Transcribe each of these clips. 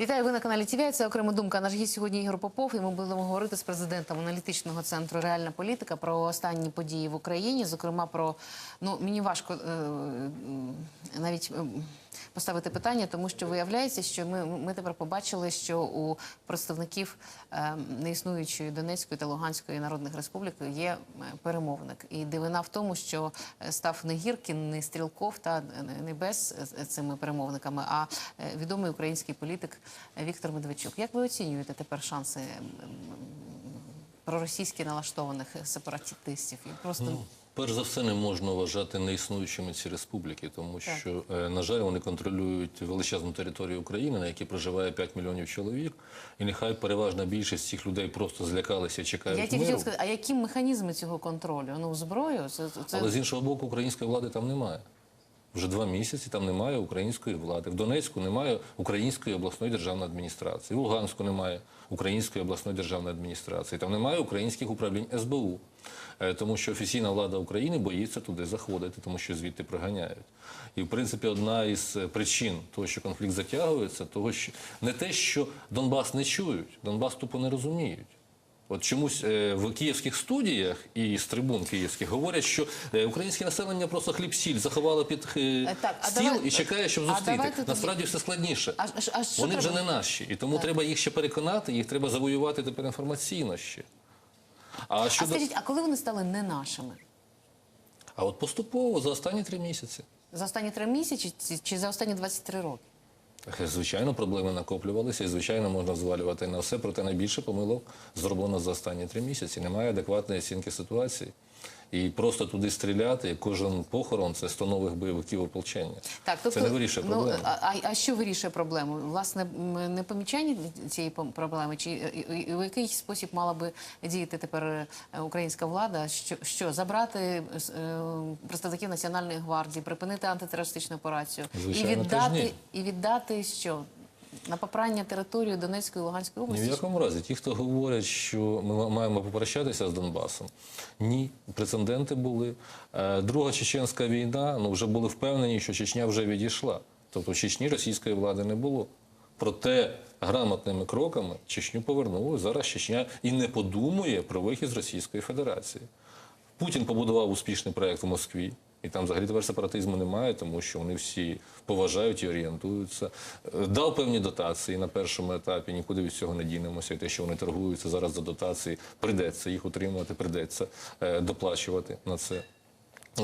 Вітаю, ви на каналі ТВ. Це окрема думка. Наш гість сьогодні Ігор Попов. І ми будемо говорити з президентом аналітичного центру Реальна політика про останні події в Україні. Зокрема, про ну мені важко е, навіть е, поставити питання, тому що виявляється, що ми, ми тепер побачили, що у представників е, неіснуючої Донецької та Луганської народних республік є е, перемовник. І дивина в тому, що е, став не Гіркін, не Стрілков та е, не без цими перемовниками, а відомий український політик Віктор Медведчук. Як ви оцінюєте тепер шанси м, м, проросійськи налаштованих сепаратистів? Просто Ну, Перш за все, не можна вважати неіснуючими ці республіки, тому що, так. на жаль, вони контролюють величезну територію України, на якій проживає 5 мільйонів чоловік, і нехай переважна більшість цих людей просто злякалися чекають я тільки хотіла сказати, а які механізми цього контролю? Ну зброю? Це, це... Але з іншого боку, української влади там немає. Вже два місяці там немає української влади. В Донецьку немає української обласної державної адміністрації. В Луганську немає української обласної державної адміністрації. Там немає українських управлінь СБУ. Е, Тому що офіційна влада України боїться туди заходити, тому що звідти приганяють. І, в принципі, одна із е, причин того, що конфлікт затягується, того, що не те, що Донбас не чують, Донбас тупо не розуміють. От чомусь е, в київських студіях і з трибун київських говорять, що е, українське населення просто хліб-сіль заховало під е, так, стіл давай- і чекає, щоб зустріти. Насправді все складніше. А, а, Вони вже не наші, і тому треба їх ще переконати, їх треба завоювати тепер інформаційно ще. А А скажіть, а коли вони стали не нашими? а от поступово за останні три місяці. За останні три місяці чи, чи за останні 23 роки? Звичайно, проблеми накоплювалися, і звичайно можна звалювати на все, проте найбільше помилок зроблено за останні три місяці. Немає адекватної оцінки ситуації. І просто туди стріляти, кожен похорон це 100 нових бойовиків ополчення. Так, тобто, це не вирішує ну, проблему. а, а- а що вирішує проблему? Власне, не помічання цієї проблеми, чи і в який спосіб мала би діяти тепер е, українська влада? Що, що забрати е, е, представників національної гвардії, припинити антитерористичну операцію Звичайно, і віддати і віддати що? На попрання території Донецької і Луганської Ні в якому разі, ті, хто говорять, що ми маємо попрощатися з Донбасом, ні, прецеденти були. Е, Друга чеченська війна, ну вже були впевнені, що Чечня вже відійшла. Тобто в Чечні російської влади не було. Проте грамотними кроками Чечню повернули. Зараз Чечня і не подумає про вихід з Російської Федерації. Путін побудував успішний проєкт в Москві. І там взагалі тепер сепаратизму немає, тому що вони всі поважають і орієнтуються. Е, Дав певні дотації на першому етапі, нікуди від цього не дінемося. І те, що вони торгуються зараз за дотації, прийдеться їх утримувати, прийдеться е, доплачувати на це.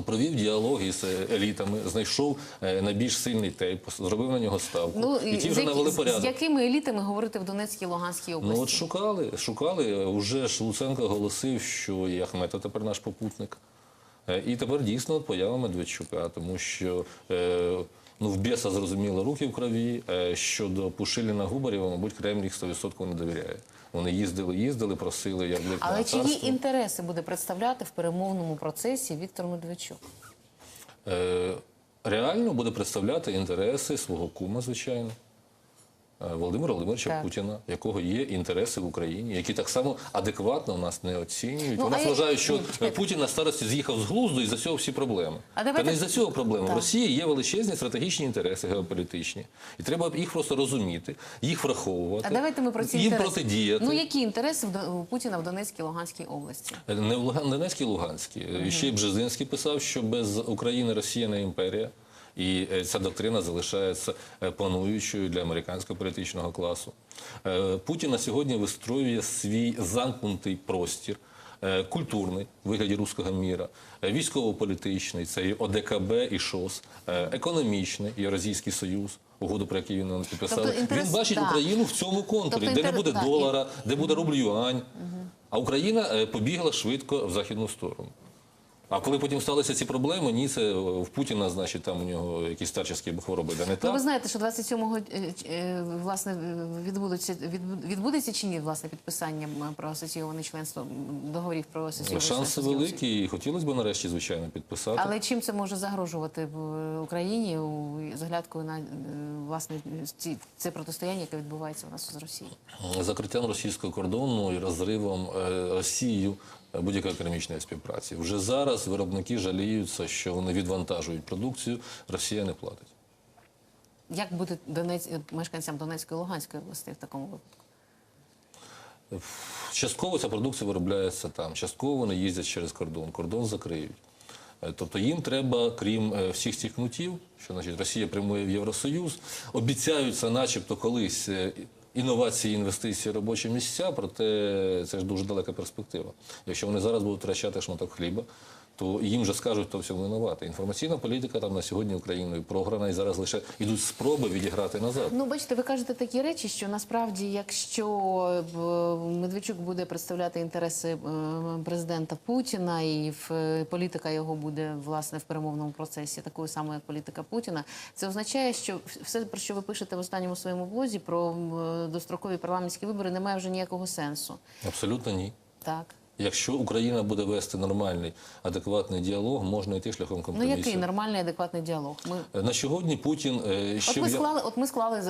Провів діалог із е, елітами, знайшов найбільш сильний тейп, зробив на нього ставку. Ну, і ті вже які- навели з якими елітами говорити в Донецькій і Луганській області? Ну от шукали, шукали. Уже ж Луценко оголосив, що і Ахметов тепер наш попутник. Е, І тепер дійсно поява Медведчука, тому що е, ну, в біса зрозуміло руки в крові. Е, щодо Пушиліна Губарєва, мабуть, Кремль їх 100% не довіряє. Вони їздили, їздили, просили яблик Але на чиї царство. інтереси буде представляти в перемовному процесі Віктор Медведчук? Реально буде представляти інтереси свого кума, звичайно. Е, Володимира Володимировича Так. Путіна, якого є інтереси в Україні, які так само адекватно нас не оцінюють. Ну, У нас а вважають, що ні, е. Путін на старості з'їхав з глузду і за цього всі проблеми. А давайте- Та не за цього проблеми. Так. В Росії є величезні стратегічні інтереси геополітичні, і треба їх просто розуміти, їх враховувати, А давайте ми про ці їм інтереси. протидіяти. Ну які інтереси у Путіна в Донецькій Луганській області? Не в Луган, Донецькій, Луганській. Ще й Бжезинський писав, що без України Росія не імперія. І е, ця доктрина залишається е, пануючою для американського політичного класу. Е, Путін на сьогодні вистроює свій замкнутий простір. Культурний в вигляді руського міра, військово-політичний, це і ОДКБ і ШОС, економічний, Євразійський Союз, угоду, про який він нам підписав. Тобто інтерес- Він бачить так. Україну в цьому контурі, Тобто де не буде долара, де буде рубль юань. А Україна побігла швидко в західну сторону. А коли потім сталися ці проблеми, ні, це в Путіна, значить, там у нього якісь старчівські хвороби, де не Ну, ви знаєте, що 27-го е, е, власне е, відбудеться від- відбудеться чи ні власне підписання про асоційоване членство договорів про асоційоване Шанси членство з великі, і хотілося б нарешті, звичайно, підписати. Але чим це може загрожувати в Україні у з оглядкою на е, власне ці це протистояння, яке відбувається у нас з Росією? Закриттям російського кордону і розривом е, Росією будь-якої економічної співпраці. Вже зараз виробники жаліються, що вони відвантажують продукцію, Росія не платить. Як буде Донець... мешканцям Донецької і Луганської областей в такому випадку? Частково ця продукція виробляється там, частково вони їздять через кордон, кордон закриють. Е, Тобто їм треба, крім е, всіх цих кнутів, що значить Росія прямує в Євросоюз, обіцяються, начебто, колись е, інновації, інвестиції, робочі місця, проте це ж дуже далека перспектива. Якщо вони зараз будуть втрачати шматок хліба, то їм же скажуть, хто в цьому винувати. Інформаційна політика там на сьогодні Україною програна, і зараз лише йдуть спроби відіграти назад. Ну, бачите, ви кажете такі речі, що насправді, якщо е, Медведчук буде представляти інтереси е, президента Путіна, і е, політика його буде власне в перемовному процесі такою самою, як політика Путіна, це означає, що все, про що ви пишете в останньому своєму блозі про дострокові парламентські вибори, не має вже ніякого сенсу. Абсолютно ні. Так. Якщо Україна буде вести нормальний, адекватний діалог, можна йти шляхом Ну який нормальний адекватний діалог? Ми На сьогодні Путін е, От ми склали, от ми склали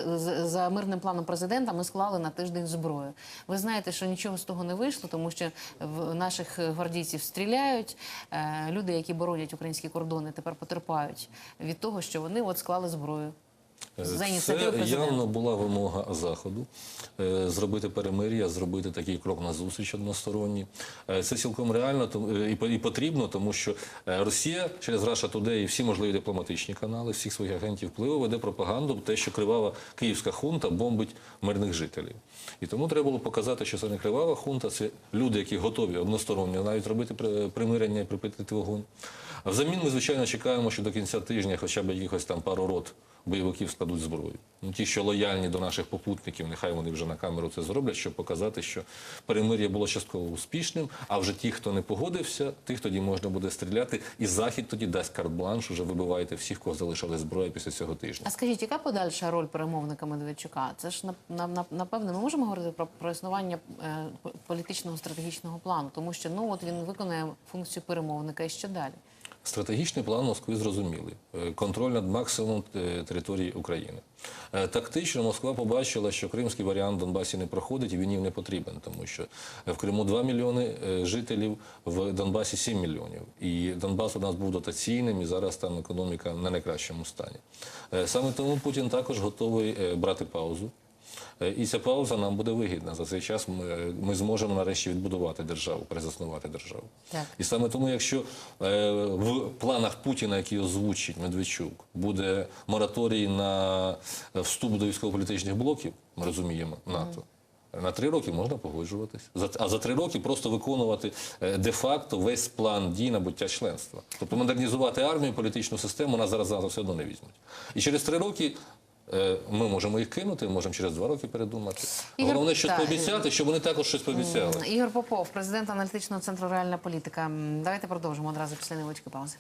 за мирним планом президента. Ми склали на тиждень зброю. Ви знаєте, що нічого з того не вийшло, тому що в наших гвардійців стріляють. Е, Люди, які боронять українські кордони, тепер потерпають від того, що вони от склали зброю. За Це явно була вимога заходу е, зробити перемир'я, зробити такий крок на зустріч односторонній. Е, Це цілком реально е, і потрібно, тому що Росія через Russia Today і всі можливі дипломатичні канали, всіх своїх агентів впливу веде пропаганду, те, що кривава київська хунта бомбить мирних жителів. І тому треба було показати, що це не кривава хунта, це люди, які готові односторонньо навіть робити при- примирення і припинити вогонь. А взамін ми, звичайно, чекаємо, що до кінця тижня хоча б якихось там пару рот бойовиків складуть зброю. Ну, ті, що лояльні до наших попутників, нехай вони вже на камеру це зроблять, щоб показати, що перемир'я було частково успішним. А вже ті, хто не погодився, тих тоді можна буде стріляти. І захід тоді дасть карт-бланш, уже вибивайте всіх, кого залишили зброя після цього тижня. А скажіть, яка подальша роль перемовника Медведчука? Це ж на, на, на- напевне, ми можемо говорити про, про існування е, політичного стратегічного плану, тому що ну от він виконує функцію перемовника і що далі? Стратегічний план Москви зрозумілий. Е, Контроль над максимумом е, території України. Е, Тактично Москва побачила, що кримський варіант Донбасі не проходить і він їм не потрібен, тому що в Криму 2 мільйони жителів, в Донбасі 7 мільйонів. І Донбас у нас був дотаційним, і зараз там економіка на найкращому стані. Саме тому Путін також готовий брати паузу. Е, І ця пауза нам буде вигідна. За цей час ми, ми зможемо нарешті відбудувати державу, перезаснувати державу. Так. І саме тому, якщо е, в планах Путіна, які озвучить Медведчук, буде мораторій на вступ до військово-політичних блоків, ми розуміємо, НАТО. На три роки можна погоджуватись. А за три роки просто виконувати е, де-факто весь план дій набуття членства. Тобто модернізувати армію, політичну систему нас зараз НАТО все одно не візьмуть. І через три роки ми можемо їх кинути, можемо через два роки передумати. Ігор, Головне щось пообіцяти, щоб вони також щось пообіцяли. Ігор Попов, президент аналітичного центру Реальна політика. Давайте продовжимо одразу після невеличкої паузи.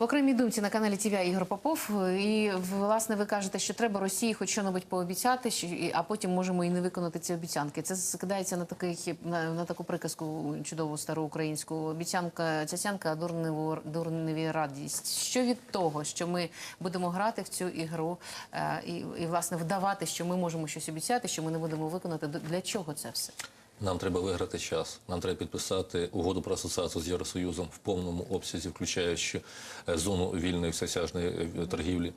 В окремій думці на каналі ТВ Ігор Попов. І власне ви кажете, що треба Росії хоч що-небудь пообіцяти, а потім можемо і не виконати ці обіцянки. Це скидається на такий на, на таку приказку чудову стару українську обіцянка цяцянка, а дурневу дурневі радість. Що від того, що ми будемо грати в цю ігру е, і, і власне вдавати, що ми можемо щось обіцяти, що ми не будемо виконати. Для чого це все? Нам треба виграти час. Нам треба підписати угоду про асоціацію з Євросоюзом в повному обсязі, включаючи е, зону вільної всесяжної е, торгівлі.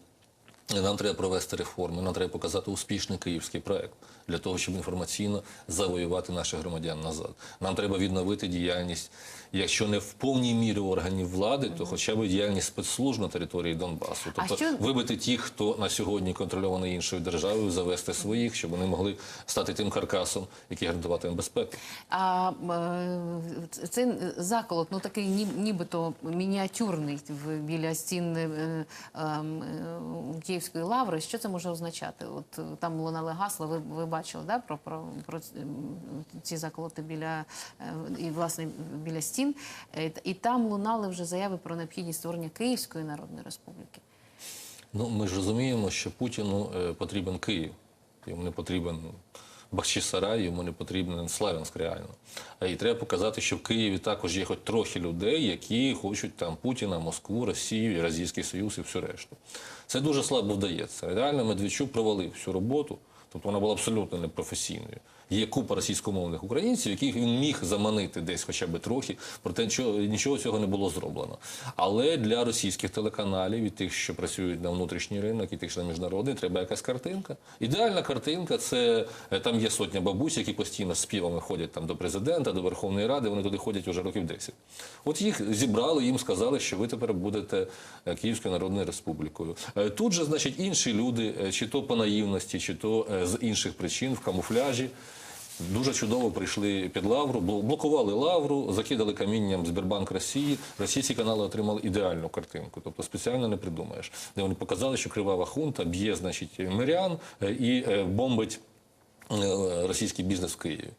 Нам треба провести реформи, нам треба показати успішний київський проект для того, щоб інформаційно завоювати наших громадян назад. Нам треба відновити діяльність, якщо не в повній мірі органів влади, то хоча б діяльність спецслужб на території Донбасу. Тобто що- вибити ті, хто на сьогодні контрольований іншою державою, завести своїх, щоб вони могли стати тим каркасом, який гарантуватиме безпеку. А е, цей заколот, ну такий нібито мініатюрний біля стін е, ем, е, Київської лаври. Що це може означати? От е, там лунали гасла. Ви, ви бачили да, про, про, про ці заколоти біля е, і власне біля стін. Е, І там лунали вже заяви про необхідність створення Київської Народної Республіки. Ну, ми ж розуміємо, що Путіну потрібен Київ. Йому не потрібен Бахчисарай, йому не потрібен Славянськ реально. І треба показати, що в Києві також є хоч трохи людей, які хочуть там Путіна, Москву, Росію, Євразійський Союз і всю решту. Це дуже слабо вдається. Реально Медведчук провалив всю роботу. Тобто вона була абсолютно непрофесійною. Є купа російськомовних українців, яких він міг заманити десь хоча б трохи, проте нічого, цього не було зроблено. Але для російських телеканалів і тих, що працюють на внутрішній ринок, і тих, що на міжнародний, треба якась картинка. Ідеальна картинка це е, там є сотня бабусь, які постійно співами ходять там до президента, до Верховної Ради. Вони туди ходять уже років 10. От їх зібрали, їм сказали, що ви тепер будете е, Київською Народною Республікою. Е, Тут же, значить, інші люди, чи то по наївності, чи то з інших причин в камуфляжі. Дуже чудово прийшли під лавру, блокували лавру, закидали камінням Сбербанк Росії. Російські канали отримали ідеальну картинку, тобто спеціально не придумаєш. Де вони показали, що кривава хунта б'є, значить, мирян е, і е, бомбить е, російський бізнес в Києві.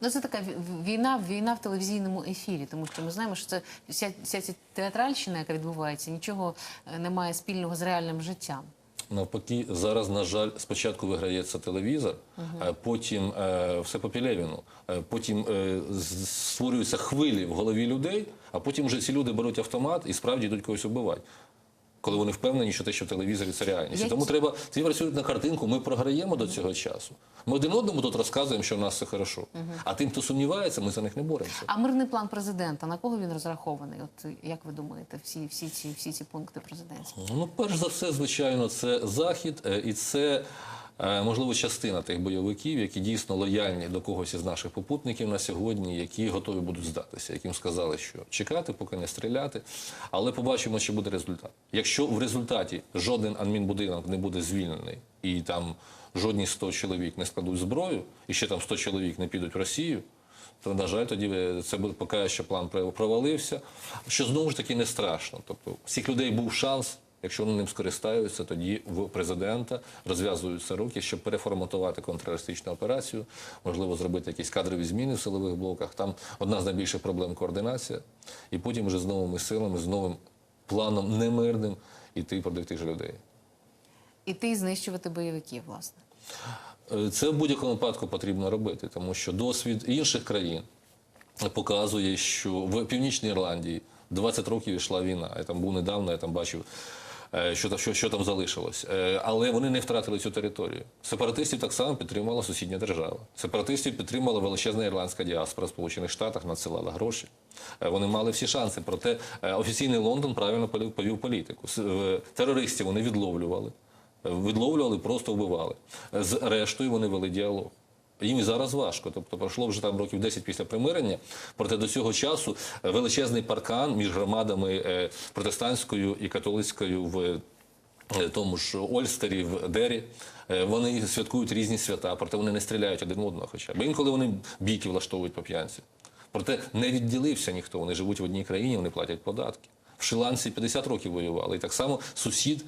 Ну, це така війна, війна в телевізійному ефірі, тому що ми знаємо, що це вся, вся ця театральщина, яка відбувається, нічого не має спільного з реальним життям. Навпаки, зараз, на жаль, спочатку виграється телевізор, а потім е, все по Пілєвіну, е, потім е, створюються хвилі в голові людей, а потім вже ці люди беруть автомат і справді йдуть когось убивати. Коли вони впевнені, що те, що в телевізорі, це реальність. І Тому треба ці працюють на картинку. Ми програємо до цього часу. Ми один одному тут розказуємо, що в нас все хорошо. А тим, хто сумнівається, ми за них не боремося. А мирний план президента на кого він розрахований? От як ви думаєте, всі, всі ці всі ці пункти президентські? Ну, перш за все, звичайно, це захід, е, і це можливо частина тих бойовиків, які дійсно лояльні до когось із наших попутників на сьогодні, які готові будуть здатися, яким сказали, що чекати, поки не стріляти. Але побачимо, чи буде результат. Якщо в результаті жоден адмінбудинок не буде звільнений і там жодні 100 чоловік не складуть зброю, і ще там 100 чоловік не підуть в Росію. То, на жаль, тоді е, це буде поки що план провалився, що знову ж таки не страшно. Тобто, всіх людей був шанс, якщо вони ним скористаються, тоді в президента розв'язуються руки, щоб переформатувати контртерористичну операцію, можливо, зробити якісь кадрові зміни в силових блоках. Там одна з найбільших проблем координація, і потім вже з новими силами, з новим планом немирним іти проти тих же людей. Іти і знищувати бойовиків, власне. Е, Це в будь-якому випадку потрібно робити, тому що досвід інших країн показує, що в Північній Ірландії 20 років йшла війна. Я там був недавно, я там бачив. Е, Що, що, що там залишилось, Е, але вони не втратили цю територію. Сепаратистів так само підтримала сусідня держава. Сепаратистів підтримала величезна ірландська діаспора в Сполучених Штатах, надсилала гроші. Е, Вони мали всі шанси. Проте офіційний Лондон правильно повів- політику. Терористів вони відловлювали відловлювали, просто вбивали. З рештою вони вели діалог. Їм і зараз важко. Тобто пройшло вже там років 10 після примирення. Проте до цього часу е, величезний паркан між громадами е, протестантською і католицькою в е, тому ж Ольстері, в Дері. Вони святкують різні свята, проте вони не стріляють один одного хоча б. Інколи вони бійки влаштовують по п'янці. Проте не відділився ніхто. Вони живуть в одній країні, вони платять податки. В Шри-Ланці 50 років воювали. І так само сусід,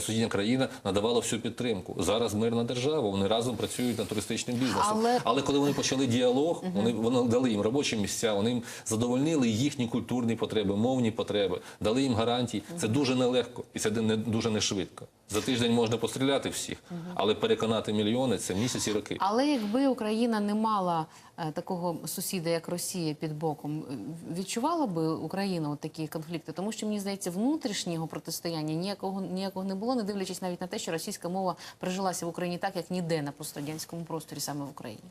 сусідня країна надавала всю підтримку. Зараз мирна держава, вони разом працюють над туристичним бізнесом. Але- коли вони почали діалог, вони, вони дали їм робочі місця, вони їм задовольнили їхні культурні потреби, мовні потреби, дали їм гарантії. Це дуже нелегко і це не дуже не швидко. За тиждень можна постріляти всіх, але переконати мільйони це місяці роки. Але якби Україна не мала е, такого сусіда, як Росія, під боком, е, відчувала би Україна от такі конфлікти? Тому що мені здається, внутрішнього протистояння ніякого ніякого не було, не дивлячись навіть на те, що російська мова прижилася в Україні так, як ніде на пострадянському просторі, саме в Україні.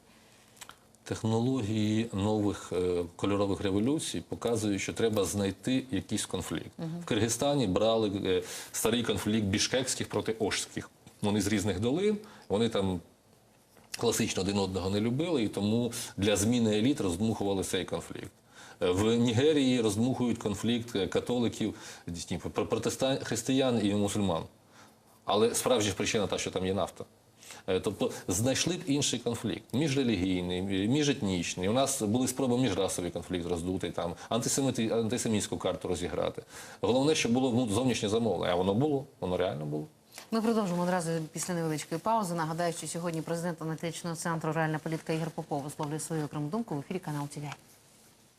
Технології нових е, кольорових революцій показують, що треба знайти якийсь конфлікт. В Киргизстані брали е, старий конфлікт бішкекських проти ошських. Вони з різних долин, вони там класично один одного не любили, і тому для зміни еліт роздмухували цей конфлікт. В Нігерії роздмухують конфлікт е, католиків, протестан- християн і мусульман. Але справжня причина та, що там є нафта. Е, Тобто знайшли б інший конфлікт міжрелігійний, мі- міжетнічний. У нас були спроби міжрасовий конфлікт роздутий, там антисеміти, антисемітську карту розіграти. Головне, щоб було ну, зовнішнє замовлення. А воно було, воно реально було. Ми продовжимо одразу після невеличкої паузи. Нагадаю, що сьогодні президент аналітичного центру Реальна політика Ігор Попов висловлює свою окрему думку в ефірі канал ТВ.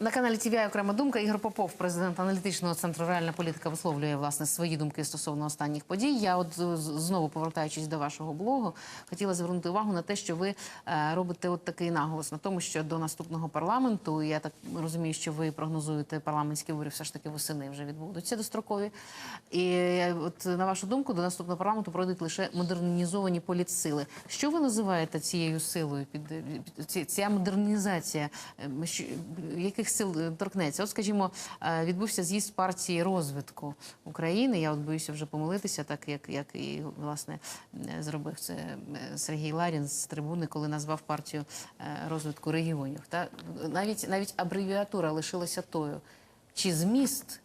На каналі ТВІ окрема думка. Ігор Попов, президент аналітичного центру Реальна політика, висловлює власне свої думки стосовно останніх подій. Я от з- знову повертаючись до вашого блогу, хотіла звернути увагу на те, що ви е, робите от такий наголос на тому, що до наступного парламенту я так розумію, що ви прогнозуєте парламентські вибори все ж таки восени вже відбудуться дострокові. І е, от на вашу думку, до наступного парламенту пройдуть лише модернізовані політсили. Що ви називаєте цією силою? Під, під ця модернізація е, яких сил е, торкнеться? От, скажімо, е, відбувся з'їзд партії розвитку України. Я от боюся вже помилитися, так як, як і власне е, зробив це Сергій Ларін з трибуни, коли назвав партію розвитку регіонів. Та навіть навіть абревіатура лишилася тою. Чи зміст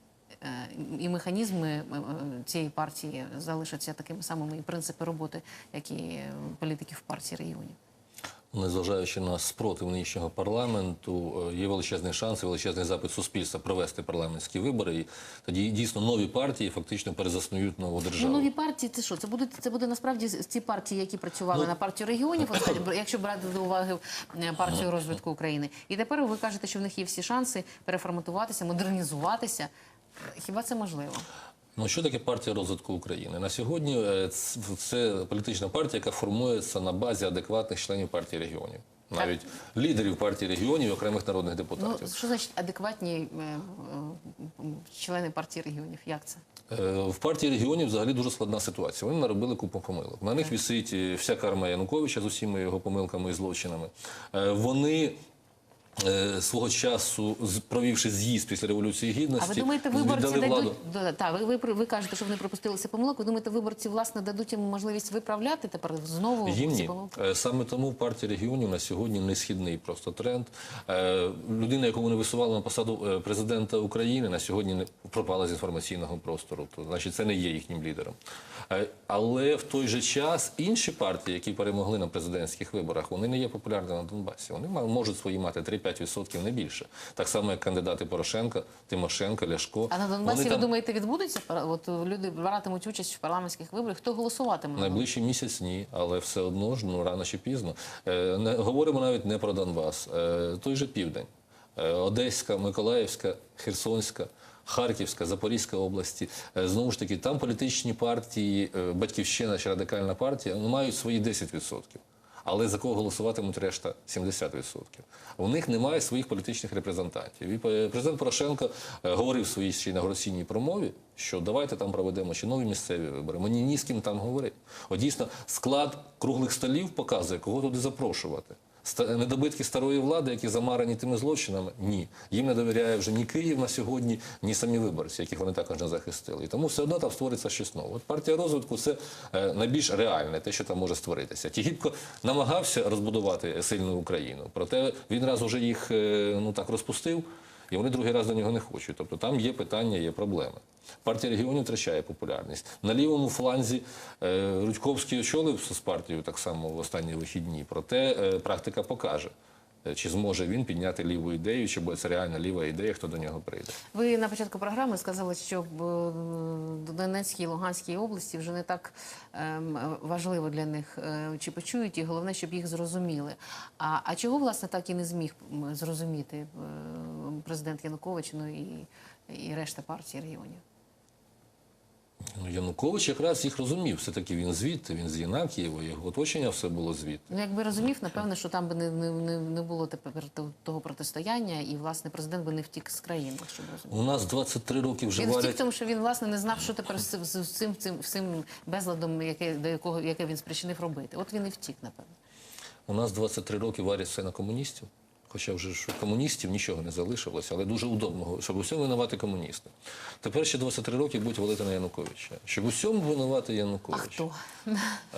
і механізми цієї партії залишаться такими самими і принципи роботи, як і політиків партії регіонів? Незважаючи на спротив нинішнього парламенту, е, є величезний шанс і величезний запит суспільства провести парламентські вибори. І тоді дійсно нові партії фактично перезаснують нову Ну, державу. нові партії це що? Це буде це буде насправді ці партії, які працювали Ну, на партію регіонів, якщо брати до уваги е, партію розвитку України. І тепер ви кажете, що в них є всі шанси переформатуватися, модернізуватися. Хіба це можливо? Ну що таке партія розвитку України? На сьогодні е, це політична партія, яка формується на базі адекватних членів партії регіонів, навіть лідерів партії регіонів і окремих народних Ну депутатів. що значить адекватні е, е, члени партії регіонів? Як це? В партії регіонів взагалі дуже складна ситуація. Вони наробили купу помилок. На них висить е, вся карма Януковича з усіма його помилками і злочинами. Вони свого часу, провівши з'їзд після революції гідності, А ви думаєте, виборці віддали владу. та, ви, ви, ви кажете, що вони припустилися помилок. Ви думаєте, виборці власне дадуть їм можливість виправляти тепер знову Їм ні. помилки? Е, Саме тому партія регіонів на сьогодні не східний просто тренд. Е, Людина, яку вони висували на посаду е, президента України, на сьогодні пропала з інформаційного простору. То значить, це не є їхнім лідером. Е, Але в той же час інші партії, які перемогли на президентських виборах, вони не є популярними на Донбасі. Вони можуть свої мати 3-5% не більше. Так само, як кандидати Порошенка, Тимошенко, Ляшко. А на Донбасі, ви думаєте, відбудеться? пар- От люди братимуть участь в парламентських виборах. Хто голосуватиме? Найближчий місяць ні, але все одно ж ну рано чи пізно. Е, не говоримо навіть не про Донбас, е, той же південь, е, Одеська, Миколаївська, Херсонська. Харківська, Запорізька області, знову ж таки, там політичні партії, Батьківщина чи радикальна партія ну, мають свої 10%. Але за кого голосуватимуть решта 70%. У них немає своїх політичних репрезентантів. І е, президент Порошенко е, говорив в своїй ще й інаугураційній промові, що давайте там проведемо ще нові місцеві вибори. Мені ні з ким там говорити. От дійсно склад круглих столів показує, кого туди запрошувати. Недобитки старої влади, які замарані тими злочинами, ні. Їм не довіряє вже ні Київ на сьогодні, ні самі виборці, яких вони також не захистили. І тому все одно там створиться щось нове. От партія розвитку це е, найбільш реальне, те, що там може створитися. Тігіпко намагався розбудувати сильну Україну, проте він раз уже їх е, ну так розпустив. І вони другий раз до нього не хочуть. Тобто там є питання, є проблеми. Партія регіонів втрачає популярність. На лівому фланзі е, Рудьковський очолив з партією так само в останні вихідні. Проте е, практика покаже, чи зможе він підняти ліву ідею, чи буде це реальна ліва ідея, хто до нього прийде. Ви на початку програми сказали, що в е, Донецькій і Луганській області вже не так ем, важливо для них, е, чи почують, і головне, щоб їх зрозуміли. А, а чого власне так і не зміг зрозуміти е, президент Янукович, ну і, і решта партії регіонів? Ну, Янукович якраз їх розумів. Все-таки він звідти, він з Єнакієва, його оточення все було звідти. Ну, якби розумів, напевно, що там би не, не, не, було тепер того протистояння, і власне президент би не втік з країни, щоб розуміти. У нас 23 роки вже Він втік, тому що він власне не знав, що тепер з, з, з цим, цим, цим безладом, яке, до якого яке він спричинив робити. От він і втік, напевно. У нас 23 роки варять все на комуністів. Хоча вже ж у комуністів нічого не залишилося, але дуже удобного, щоб усьому винувати комуністи. Тепер ще 23 роки будуть валити на Януковича. Щоб усьому винувати винувати А хто?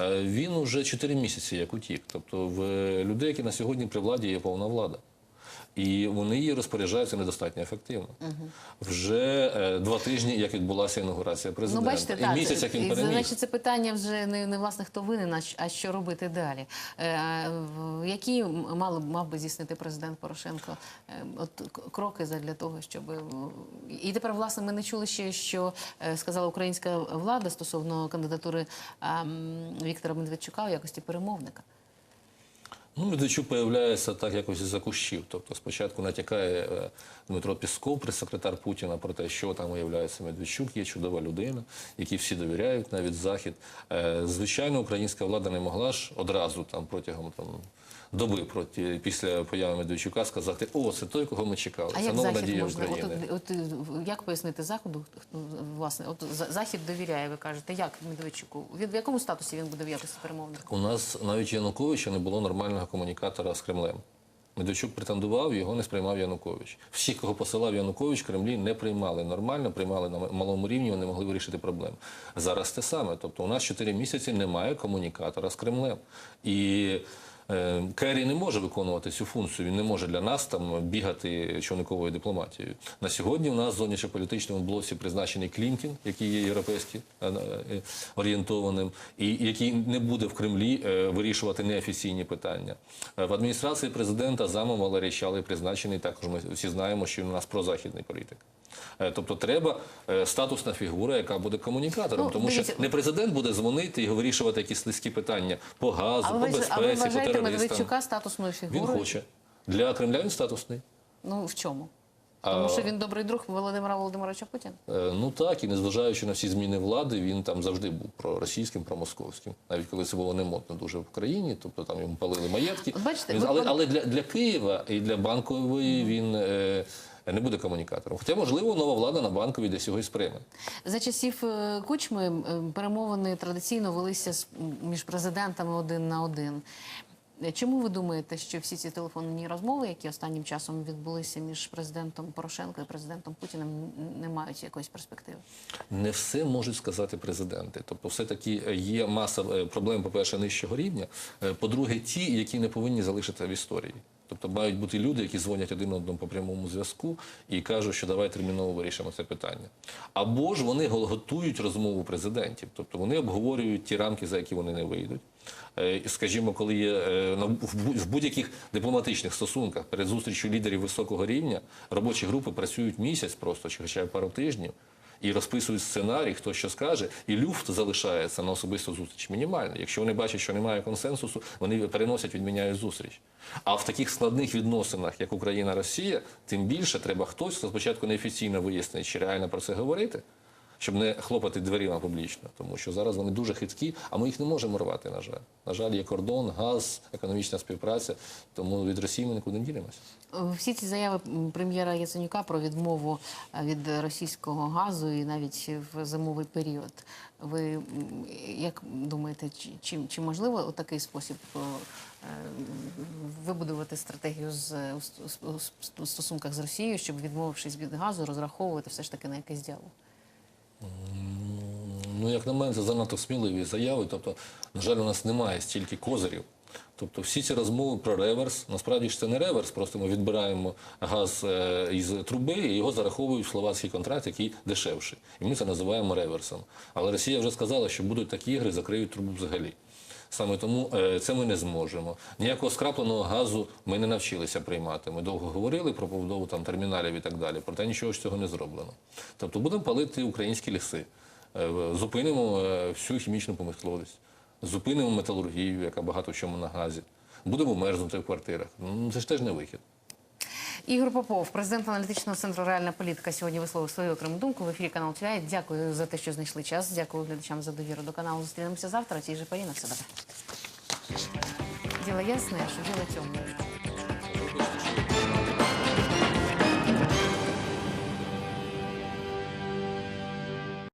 Е, Він уже 4 місяці як утік. Тобто в людей, які на сьогодні при владі, є повна влада. І вони її розпоряджаються недостатньо ефективно. Вже е, два тижні, як відбулася інаугурація Ну, бачите, і так, місяць, як він переміг. значить, це питання вже не, не власне хто винен, а що робити далі. Е, в- які мали мав би здійснити президент Порошенко е, от кроки для того, щоб е, і тепер, власне, ми не чули ще, що е, сказала українська влада стосовно кандидатури м, Віктора Медведчука в якості перемовника. Ну, Медведчук появляється так якось із-за кущів. Тобто спочатку натякає е, Дмитро Пісков, прес-секретар Путіна, про те, що там виявляється Медведчук, є чудова людина, якій всі довіряють, навіть Захід. Е, Звичайно, українська влада не могла ж одразу там протягом там. Доби проти після появи Медведчука сказати, о, це той, кого ми чекали. А це як нова надія можна? України. от, от, як пояснити заходу? Власне, от захід довіряє. Ви кажете, як Медведчуку? Він в якому статусі він буде в якості перемовника? У нас навіть Януковича не було нормального комунікатора з Кремлем. Медведчук претендував, його не сприймав Янукович. Всі, кого посилав Янукович, Кремлі не приймали нормально, приймали на малому рівні, вони могли вирішити проблеми. Зараз те саме. Тобто у нас 4 місяці немає комунікатора з Кремлем. І Керрі не може виконувати цю функцію. Він не може для нас там бігати човниковою дипломатією. На сьогодні у нас в зовнішньополітичному блоці призначений Клімкін, який є європейський е, е, орієнтованим, і який не буде в Кремлі е, вирішувати неофіційні питання. Е, В адміністрації президента замом Валерій Щалий призначений. Також ми всі знаємо, що він у нас прозахідний політик. Е, Тобто треба е, статусна фігура, яка буде комунікатором, Ну, тому дивіться- що не президент буде дзвонити і вирішувати якісь слизькі питання по газу, А по ви, безпеці, а ви вважаєте. Медведчука статусною Він хоче. Для Кремля він статусний. Ну в чому? Тому що він добрий друг Володимира Володимировича Путіна. Е, Ну так, і незважаючи на всі зміни влади, він там завжди був проросійським, промосковським. Навіть коли це було не модно дуже в Україні, тобто там йому палили маєтки. Бачите, але ви- але для, для Києва і для банкової він е, не буде комунікатором. Хоча, можливо, нова влада на банковій десь його і сприйме. За часів е, Кучми е, перемовини традиційно велися між президентами один на один. Е, Чому ви думаєте, що всі ці телефонні розмови, які останнім часом відбулися між президентом Порошенко і президентом Путіним, не мають якоїсь перспективи? Не все можуть сказати президенти. Тобто, все-таки є маса е, проблем, по-перше, нижчого рівня. Е, По-друге, ті, які не повинні залишитися в історії. Тобто мають бути люди, які дзвонять один одному по прямому зв'язку і кажуть, що давай терміново вирішимо це питання. Або ж вони готують розмову президентів, тобто вони обговорюють ті рамки, за які вони не вийдуть. Е, Скажімо, коли є е, в будь-яких дипломатичних стосунках перед зустрічю лідерів високого рівня робочі групи працюють місяць просто чи хоча б пару тижнів і розписують сценарій, хто що скаже, і люфт залишається на особисту зустріч мінімальний. Якщо вони бачать, що немає консенсусу, вони переносять, відміняють зустріч. А в таких складних відносинах, як Україна-Росія, тим більше треба хтось, хто спочатку неофіційно вияснить, чи реально про це говорити. Щоб не хлопати дверима публічно, тому що зараз вони дуже хиткі, а ми їх не можемо рвати, на жаль. На жаль, є кордон, газ, економічна співпраця, тому від Росії ми нікуди не ділимося. Всі ці заяви прем'єра Яценюка про відмову е, від російського газу і навіть в зимовий період. Ви як думаєте, чи, чи, можливо у такий спосіб е, вибудувати стратегію з, у стосунках з Росією, щоб відмовившись від газу, розраховувати все ж таки на якесь діалог? Ну, як на мене, це занадто сміливі заяви. Тобто, на жаль, у нас немає стільки козирів. Тобто всі ці розмови про реверс, насправді ж це не реверс, просто ми відбираємо газ е, із труби і його зараховують в словацький контракт, який дешевший. І ми це називаємо реверсом. Але Росія вже сказала, що будуть такі ігри, закриють трубу взагалі. Саме тому е, це ми не зможемо. Ніякого скрапленого газу ми не навчилися приймати. Ми довго говорили про побудову там терміналів і так далі. Проте нічого ж цього не зроблено. Тобто будемо палити українські ліси, Е, зупинимо е, всю хімічну помисловість, зупинимо металургію, яка багато в чому на газі. Будемо мерзнути в квартирах. Це ж теж не вихід. Ігор Попов, президент аналітичного центру Реальна політика, сьогодні висловив свою окрему думку в ефірі каналу ТВА. Дякую за те, що знайшли час. Дякую глядачам за довіру до каналу. Зустрінемося завтра. Тій же парі на все добре. Діло ясне, що діло темне.